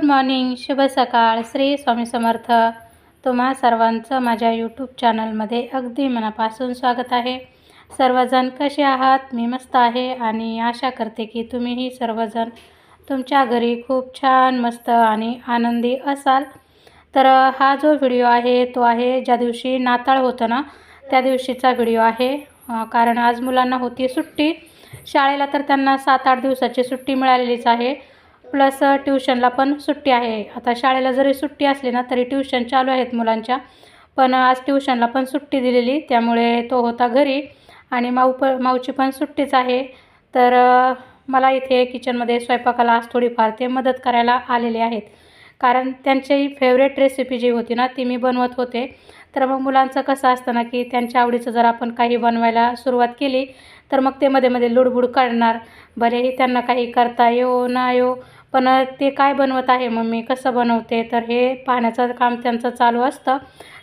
Good morning शुभ सकाळ श्री स्वामी समर्थ. तुम्हा सर्वांचं माझ्या यूट्यूब चॅनलमध्ये अगदी मनापासून स्वागत आहे. सर्वजण कसे आहात? मी मस्त आहे आणि आशा करते की तुम्हीही सर्वजण तुमच्या घरी खूप छान मस्त आणि आनंदी असाल. तर हा जो व्हिडिओ आहे तो आहे ज्या दिवशी नाताळ होतं ना त्या दिवशीचा व्हिडिओ आहे. कारण आज मुलांना होती सुट्टी. शाळेला तर त्यांना सात आठ दिवसाची सुट्टी मिळालेलीच आहे. प्लस ट्युशनला पण सुट्टी आहे. आता शाळेला जरी सुट्टी असली ना तरी ट्युशन चालू आहेत मुलांच्या. पण आज ट्युशनला पण सुट्टी दिलेली. त्यामुळे तो होता घरी. आणि माऊ प माऊची पण सुट्टीच आहे. तर मला इथे किचनमध्ये स्वयंपाकाला आज थोडीफार ते मदत करायला आलेले आहेत. कारण त्यांची फेवरेट रेसिपी जी होती ना ती मी बनवत होते. तर मग मुलांचं कसं असतं ना की त्यांच्या आवडीचं जर आपण काही बनवायला सुरुवात केली तर मग ते मध्ये मध्ये लुडबुड काढणार. भलेही त्यांना काही करता येऊ ना येऊ पण ते काय बनवत आहे मम्मी? कसं बनवते? तर हे पाहण्याचं काम त्यांचं चालू असतं.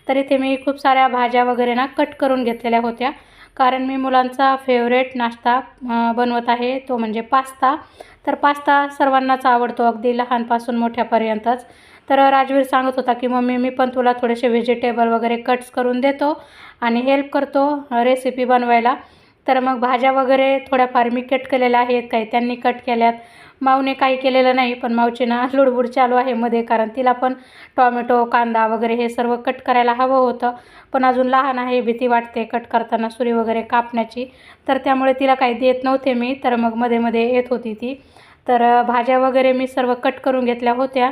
तर इथे मी खूप साऱ्या भाज्या वगैरे ना कट करून घेतलेल्या होत्या. कारण मी मुलांचा फेवरेट नाश्ता बनवत आहे तो म्हणजे पास्ता. तर पास्ता सर्वांनाच आवडतो अगदी लहानपासून मोठ्यापर्यंतच. तर राजवीर सांगत होता की मम्मी मी पण तुला थोडेसे व्हेजिटेबल वगैरे कट्स करून देतो आणि हेल्प करतो रेसिपी बनवायला. तर मग भाज्या वगैरे थोड्याफार मी कट केलेल्या आहेत. काही त्यांनी कट केल्यात. माऊने काही केलेलं नाही पण माऊची ना लुडबुड चालू आहे मध्ये कारण तिला पण टॉमॅटो कांदा वगैरे हे सर्व कट करायला हवं होतं. पण अजून लहान आहे भीती वाटते कट करताना सुरी वगैरे कापण्याची. तर त्यामुळे तिला काही देत नव्हते मी तर मग मध्ये मध्ये येत होती ती. तर भाज्या वगैरे मी सर्व कट करून घेतल्या होत्या.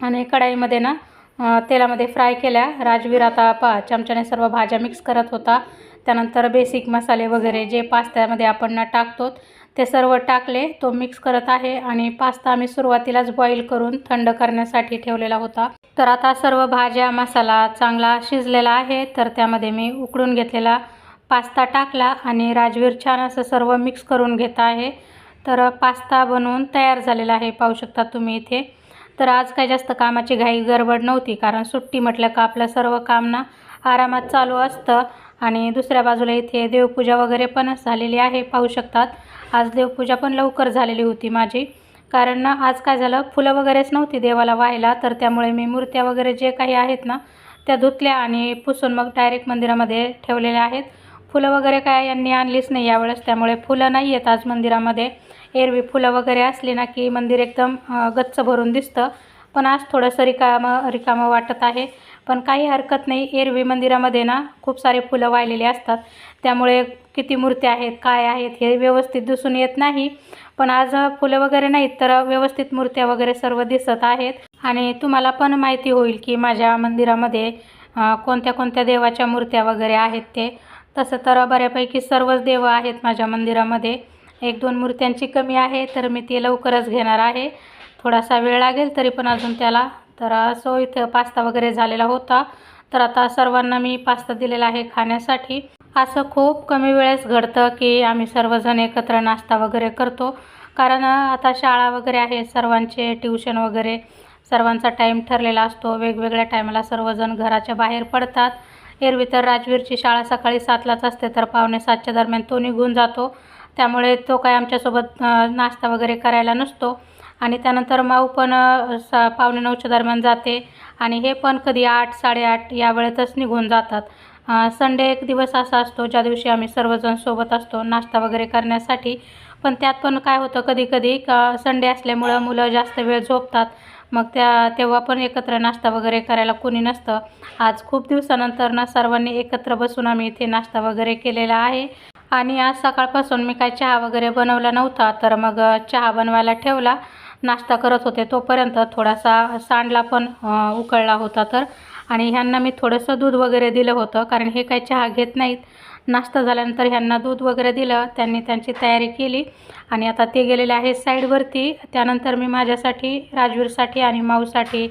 आणि कढाईमध्ये ना तेलामध्ये फ्राय केल्या. राजवीर आता पा चमच्याने सर्व भाज्या मिक्स करत होता. त्यानंतर बेसिक मसाले वगैरे जे पास्त्यामध्ये आपण टाकतो ते सर्व टाकले तो मिक्स करत आहे आणि पास्ता आम्ही सुरुवातीलाच बॉईल करून थंड करण्यासाठी ठेवलेला होता. तर आता सर्व भाज्या मसाला चांगला शिजलेला आहे तर त्यामध्ये मी उकडून घेतलेला पास्ता टाकला आणि राजवीर छान असं सर्व मिक्स करून घेत आहे. तर पास्ता बनवून तयार झालेला आहे पाहू शकता तुम्ही इथे. तर आज काही जास्त कामाची घाई गडबड नव्हती कारण सुट्टी म्हटलं का आपलं सर्व काम ना आरामात चालू असतं. आणि दुसऱ्या बाजूला इथे देवपूजा वगैरे पण झालेली आहे पाहू शकतात. आज देवपूजा पण लवकर झालेली होती माझी. कारण ना आज काय झालं फुलं वगैरेच नव्हती देवाला व्हायला तर त्यामुळे मी मूर्त्या वगैरे जे काही आहेत ना त्या धुतल्या आणि पुसून मग डायरेक्ट मंदिरामध्ये ठेवलेल्या आहेत. फुलं वगैरे काय यांनी आणलीच नाही यावेळेस त्यामुळे फुलं नाही आहेत आज मंदिरामध्ये. एरवी फुलं वगैरे असली ना की मंदिर एकदम गच्च भरून दिसतं. पण आज थोडंसं रिकामं रिकामं वाटत आहे. पण काही हरकत नाही. एरवी मंदिरामध्ये ना खूप सारे फुलं वाहिलेली असतात. त्यामुळे किती मूर्त्या आहेत काय आहेत हे व्यवस्थित दिसून येत नाही. पण आज फुलं वगैरे नाहीत तर व्यवस्थित मूर्त्या वगैरे सर्व दिसत आहेत. आणि तुम्हाला पण माहिती होईल की माझ्या मंदिरामध्ये कोणत्या कोणत्या देवाच्या मूर्त्या वगैरे आहेत ते. तसं तर बऱ्यापैकी सर्वच देव आहेत माझ्या मंदिरामध्ये. एक दोन मूर्त्यांची कमी आहे तर मी ती लवकरच घेणार आहे. थोडासा वेळ लागेल तरी पण अजून त्याला तर असो इथं पास्ता वगैरे झालेला होता. तर आता सर्वांना मी पास्ता दिलेला आहे खाण्यासाठी. असं खूप कमी वेळेस घडतं की आम्ही सर्वजण एकत्र नाश्ता वगैरे करतो. कारण आता शाळा वगैरे आहे सर्वांचे ट्युशन वगैरे सर्वांचा टाईम ठरलेला असतो. वेगवेगळ्या टायमाला सर्वजण घराच्या बाहेर पडतात. एरवी तर राजवीरची शाळा सकाळी सातलाच असते तर पावणे सातच्या दरम्यान तो निघून जातो. त्यामुळे तो काय आमच्यासोबत नाश्ता वगैरे करायला नसतो. आणि त्यानंतर माऊ पण सा पावणे नऊच्या दरम्यान जाते. आणि हे पण कधी आठ साडेआठ या वेळेतच निघून जातात. संडे एक दिवस असा असतो ज्या दिवशी आम्ही सर्वजण सोबत असतो नाश्ता वगैरे करण्यासाठी. पण त्यात पण काय होतं कधी कधी का संडे असल्यामुळं मुलं जास्त वेळ झोपतात. मग त्या तेव्हा पण एकत्र नाश्ता वगैरे करायला कोणी नसतं. आज खूप दिवसानंतर ना सर्वांनी एकत्र बसून आम्ही इथे नाश्ता वगैरे केलेला आहे. आणि आज सकाळपासून मी काय चहा वगैरे बनवला नव्हता तर मग चहा बनवायला ठेवला. नाश्ता करत होते. तोपर्यंत थोडासा सांडला पण उकळला होता तर. आणि ह्यांना मी थोडंसं दूध वगैरे दिलं होतं कारण हे काही चहा घेत नाहीत. नाश्ता झाल्यानंतर ह्यांना दूध वगैरे दिलं. त्यांनी त्यांची तयारी केली. आणि आता ते गेलेले आहेत साईडवरती. त्यानंतर मी माझ्यासाठी राजवीरसाठी आणि माऊसाठी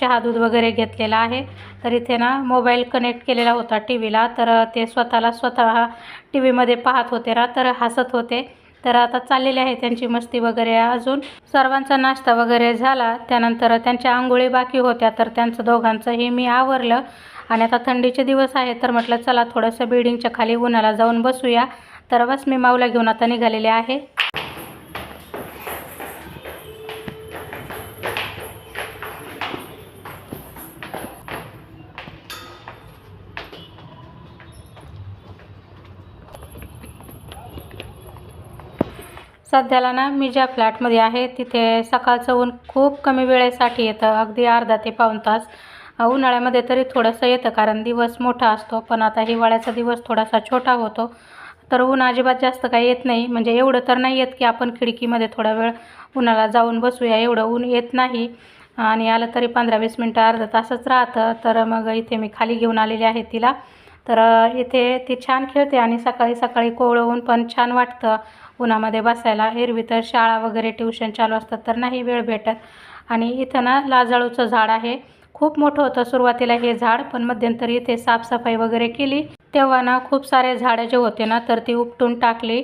चहा दूध वगैरे घेतलेला आहे. तर इथे ना मोबाईल कनेक्ट केलेला होता टी व्हीला तर ते स्वतःला स्वतः टी व्हीमध्ये पाहत होते ना तर हसत होते. तर आता चाललेली आहे त्यांची मस्ती वगैरे अजून. सर्वांचा नाश्ता वगैरे झाला. त्यानंतर त्यांच्या आंघोळी बाकी होत्या. तर त्यांचं दोघांचंही मी आवरलं. आणि आता थंडीचे दिवस आहे तर म्हटलं चला थोडंसं बिल्डिंगच्या खाली उन्हाला जाऊन बसूया. तर बस मी माऊला घेऊन आता निघालेले आहे. सध्याला ना मी ज्या फ्लॅटमध्ये आहे तिथे सकाळचं ऊन खूप कमी वेळेसाठी येतं. अगदी अर्धा ते पाऊण तास उन्हाळ्यामध्ये तरी थोडंसं येतं कारण दिवस मोठा असतो. पण आता हिवाळ्याचा दिवस थोडासा छोटा होतो. तर ऊन अजिबात जास्त काही येत नाही. म्हणजे एवढं तर नाही येत की आपण खिडकीमध्ये थोडा वेळ उन्हाला जाऊन बसूया. एवढं ऊन येत नाही. आणि आलं तरी पंधरा वीस मिनटं अर्धा तासच राहतं. तर मग इथे मी खाली घेऊन आलेली आहे तिला. तर इथे ती छान खेळते आणि सकाळी सकाळी कोवळं ऊन पण छान वाटतं. उन्हामध्ये बसायला एरवी तर शाळा वगैरे ट्युशन चालू असतात तर नाही वेळ भेटत. आणि इथं ना लाजाळूचं झाड आहे. खूप मोठं होतं सुरुवातीला हे झाड पण मध्यंतरी इथे साफसफाई वगैरे केली. तेव्हा ना खूप सारे झाडं जे होते ना तर ती उपटून टाकली.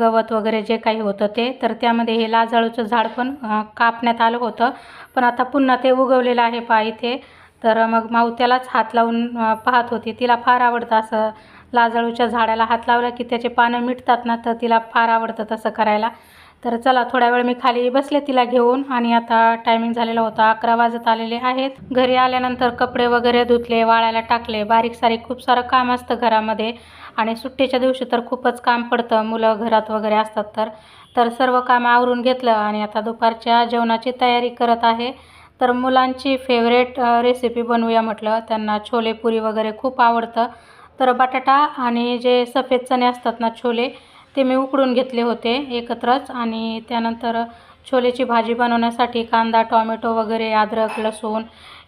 गवत वगैरे जे काही होतं ते. तर त्यामध्ये हे लाजाळूचं झाड पण कापण्यात आलं होतं. पण आता पुन्हा ते उगवलेलं आहे पा इथे. तर मग माऊ त्यालाच हात लावून पाहत होती. तिला फार आवडतं असं लाजाळूच्या झाडाला हात लावला की त्याचे पानं मिटतात ना तर तिला फार आवडतं तसं करायला. तर चला थोड्या वेळ मी खाली बसले तिला घेऊन आणि आता टायमिंग झालेला होता. अकरा वाजत आलेले आहेत. घरी आल्यानंतर कपडे वगैरे धुतले वाळायला टाकले. बारीक सारीक खूप सारं काम असतं घरामध्ये आणि सुट्टीच्या दिवशी तर खूपच काम पडतं. मुलं घरात वगैरे असतात तर. तर सर्व काम आवरून घेतलं आणि आता दुपारच्या जेवणाची तयारी करत आहे. तर मुलांची फेवरेट रेसिपी बनवूया म्हटलं. त्यांना छोले पुरी वगैरे खूप आवडतं. तर बटाटा आणि जे सफेद चणे असतात ना छोले ते मी उकडून घेतले होते एकत्रच. आणि त्यानंतर छोलेची भाजी बनवण्यासाठी कांदा टॉमॅटो वगैरे अद्रक लसूण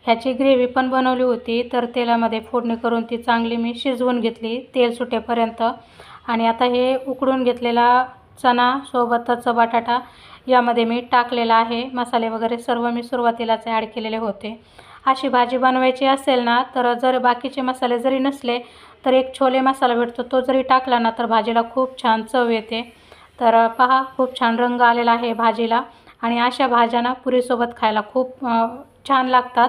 ह्याची ग्रेव्ही पण बनवली होती. तर तेलामध्ये फोडणी करून ती चांगली मी शिजवून घेतली तेल सुटेपर्यंत. आणि आता हे उकडून घेतलेला चणा सोबतच बटाटा यामध्ये मी टाकलेला आहे मसाले वगैरे सर्व मी सुरुवातीलाच ॲड केलेले होते. अशी भाजी बनवायची असेल ना तर जर बाकीचे मसाले जरी नसले तर एक छोले मसाला भेटतो. तो जरी टाकला ना तर भाजीला खूप छान चव येते. तर पहा खूप छान रंग आलेला आहे भाजीला. आणि अशा भाज्यांना पुरीसोबत खायला खूप छान लागतात.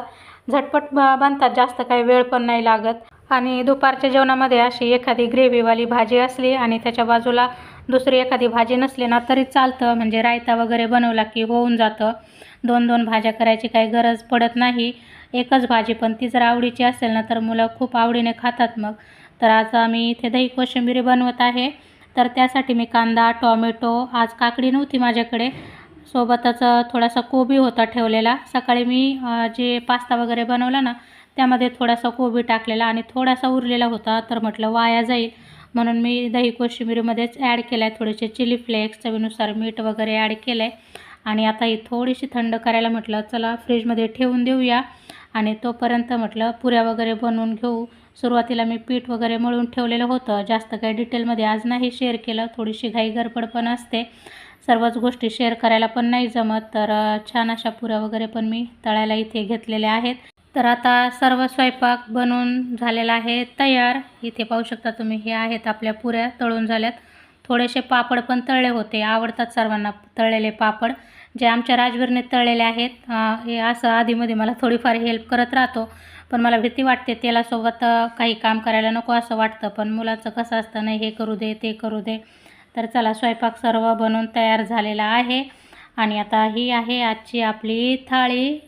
झटपट बनतात जास्त काही वेळ पण नाही लागत. आणि दुपारच्या जेवणामध्ये अशी एखादी ग्रेव्हीवाली भाजी असली आणि त्याच्या बाजूला दुसरी एखादी भाजी नसली ना तरी चालतं. म्हणजे रायता वगैरे बनवला की होऊन जातं. दोन दोन भाज्या करायची काही गरज पडत नाही. एकच भाजी पण ती जर आवडीची असेल ना तर मुलं खूप आवडीने खातात मग. तर आज आम्ही इथे दही कोशिंबिरी बनवत आहे. तर त्यासाठी मी कांदा टॉमॅटो आज काकडी नव्हती माझ्याकडे. सोबतच थोडासा कोबी होता ठेवलेला. सकाळी मी जे पास्ता वगैरे बनवला ना त्यामध्ये थोडासा कोबी टाकलेला आणि थोडासा उरलेला होता. तर म्हटलं वाया जाईल. म्हणून मी दही कोशिंबीरमध्येच ॲड केला आहे थोडेसे चिली फ्लेक्स चवीनुसार मीठ वगैरे ॲड केलं आहे आणि आता ही थोडीशी थंड करायला म्हटलं चला फ्रीजमध्ये ठेवून देऊया. आणि तोपर्यंत म्हटलं पुऱ्या वगैरे बनवून घेऊ. सुरुवातीला मी पीठ वगैरे मळून ठेवलेलं होतं. जास्त काही डिटेलमध्ये आज नाही शेअर केलं. थोडीशी घाई गडबड पण असते. सर्वच गोष्टी शेअर करायला पण नाही जमत. तर छान अशा पुऱ्या वगैरे पण मी तळायला इथे घेतलेल्या आहेत. तर आता सर्व स्वयंपाक बनवून झालेला आहे तयार. इथे पाहू शकता तुम्ही हे आहेत आपल्या पुऱ्या तळून झाल्यात. थोडेसे पापड पण तळले होते आवडतात सर्वांना तळलेले पापड. जे आमच्या राजवीरने तळलेले आहेत हे असं आधीमध्ये मला थोडीफार हेल्प करत राहतो पण मला भीती वाटते तेलासोबत काही काम करायला नको असं वाटतं पण मुलाचं कसं असतं नाही हे करू दे ते करू दे. तर चला स्वयंपाक सर्व बनवून तयार झालेला आहे. आणि आता ही आहे आजची आपली थाळी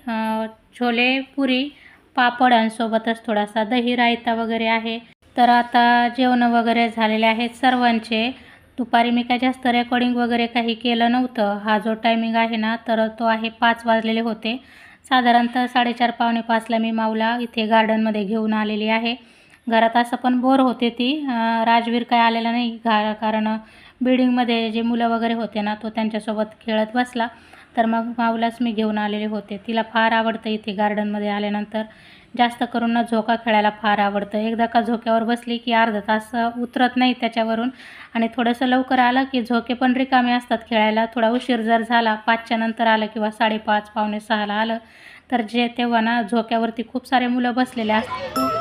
छोले पुरी पापड आणि सोबतच थोडासा दही रायता वगैरे आहे. तर आता जेवणं वगैरे झालेले आहेत सर्वांचे दुपारी मी काय जास्त रेकॉर्डिंग वगैरे काही केलं नव्हतं. हा जो टायमिंग आहे ना तर तो आहे पाच वाजलेले होते. साधारणतः साडेचार पावणे पाचला मी माऊला इथे गार्डनमध्ये घेऊन आलेली आहे. घरात असं पण बोर होते ती. राजवीर काय आलेला नाही घा कारण बिल्डिंगमध्ये जे मुलं वगैरे होते ना तो त्यांच्यासोबत खेळत बसला. तर मग माऊलाच मी घेऊन आलेले होते. तिला फार आवडतं इथे गार्डनमध्ये आल्यानंतर. जास्त करून ना झोका खेळायला फार आवडतं. एकदा का झोक्यावर बसली की अर्धा तास उतरत नाही त्याच्यावरून. आणि थोडंसं लवकर आलं की झोके पण रिकामे असतात खेळायला. थोडा उशीर जर झाला पाचच्या नंतर आलं किंवा साडेपाच पावणे सहाला आलं तर जे तेव्हा ना झोक्यावरती खूप सारे मुलं बसलेले असतात.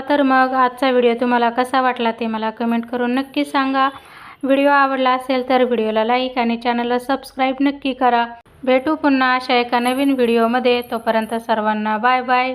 चला तर मग आजचा व्हिडिओ तुम्हाला कसा वाटला ते मला कमेंट करून नक्की सांगा. व्हिडिओ आवडला असेल तर व्हिडिओला लाईक आणि चॅनलला सबस्क्राईब नक्की करा. भेटू पुन्हा अशा एका नवीन व्हिडिओमध्ये. तोपर्यंत सर्वांना बाय बाय.